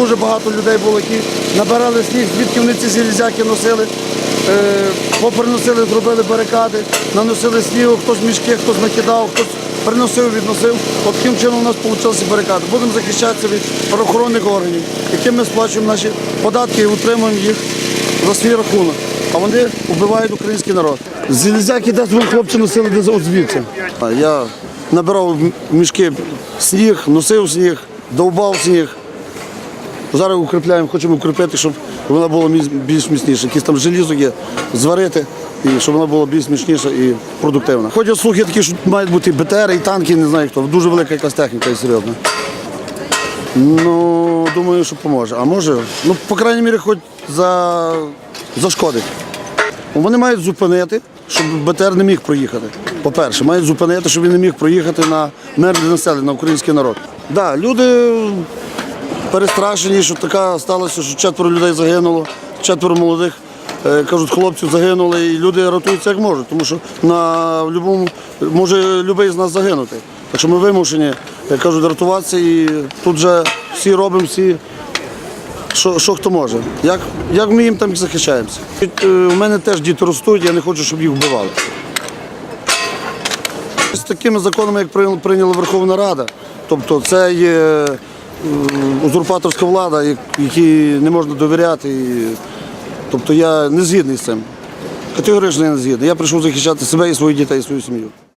дуже багато людей було, які набирали сніг, звідки вони ці залізяки носили. Е, поприносили, зробили барикади, наносили снігу, хтось мішки, хтось накидав, хтось приносив, відносив. От таким чином у нас вийшли барикади. Будемо захищатися від правоохоронних органів, яким ми сплачуємо наші податки і утримуємо їх за свій рахунок. А вони вбивають український народ. Залізяки десь вон хлопці носили десь звідси. Я набирав мішки сніг, носив сніг, довбав сніг. Зараз укріпляємо, хочемо укріпити, щоб вона була більш міцніша. Якісь там желізо є, зварити, і щоб вона була більш міцніша і продуктивна. Ходять слухи такі, що мають бути БТР і танки, не знаю хто. Дуже велика якась техніка і серйозна. Ну, думаю, що поможе. А може, ну, по крайній мірі, хоч за... зашкодить. Вони мають зупинити, щоб БТР не міг проїхати. По-перше, мають зупинити, щоб він не міг проїхати на мирне населення, на український народ. Да, люди перестрашені, що така сталося, що четверо людей загинуло, четверо молодих. е, Кажуть, хлопців загинули, і люди рятуються як можуть, тому що на будь-якому може будь-який з нас загинути. Так що ми вимушені, як кажуть, рятуватися і тут вже всі робимо, всі що, що хто може. Як, як ми їм там захищаємося. Е, У мене теж діти ростуть, я не хочу, щоб їх вбивали. З такими законами, як прийняла- Верховна Рада, тобто це є е, узурпаторська влада, якій не можна довіряти. Тобто я не згідний з цим. Категорично я не згідний. Я прийшов захищати себе і своїх дітей, і свою сім'ю.